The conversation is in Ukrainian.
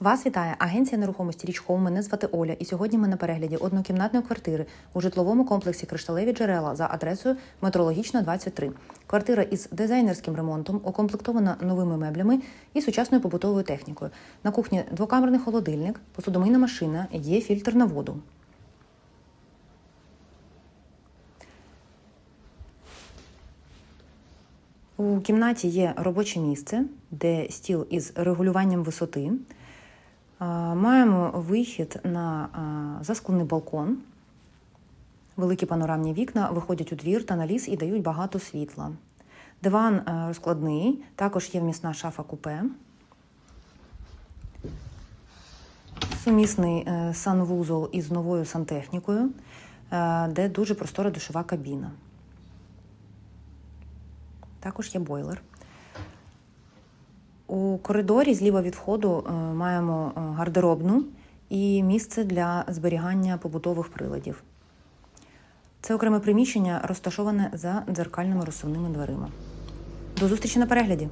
Вас вітає агенція нерухомості Річков. Мене звати Оля, і сьогодні ми на перегляді однокімнатної квартири у житловому комплексі Кришталеві джерела за адресою Метрологічна 23. Квартира із дизайнерським ремонтом, укомплектована новими меблями і сучасною побутовою технікою. На кухні двокамерний холодильник, посудомийна машина, є фільтр на воду. У кімнаті є робоче місце, де стіл із регулюванням висоти. Маємо вихід на засклений балкон. Великі панорамні вікна виходять у двір та на ліс і дають багато світла. Диван е, розкладний, також є вмісна шафа купе. Сумісний е, санвузол із новою сантехнікою, е, де дуже простора душова кабіна. Також є бойлер. Коридорі зліва від входу е, маємо е, гардеробну і місце для зберігання побутових приладів. Це окреме приміщення розташоване за дзеркальними розсувними дверима. До зустрічі на перегляді!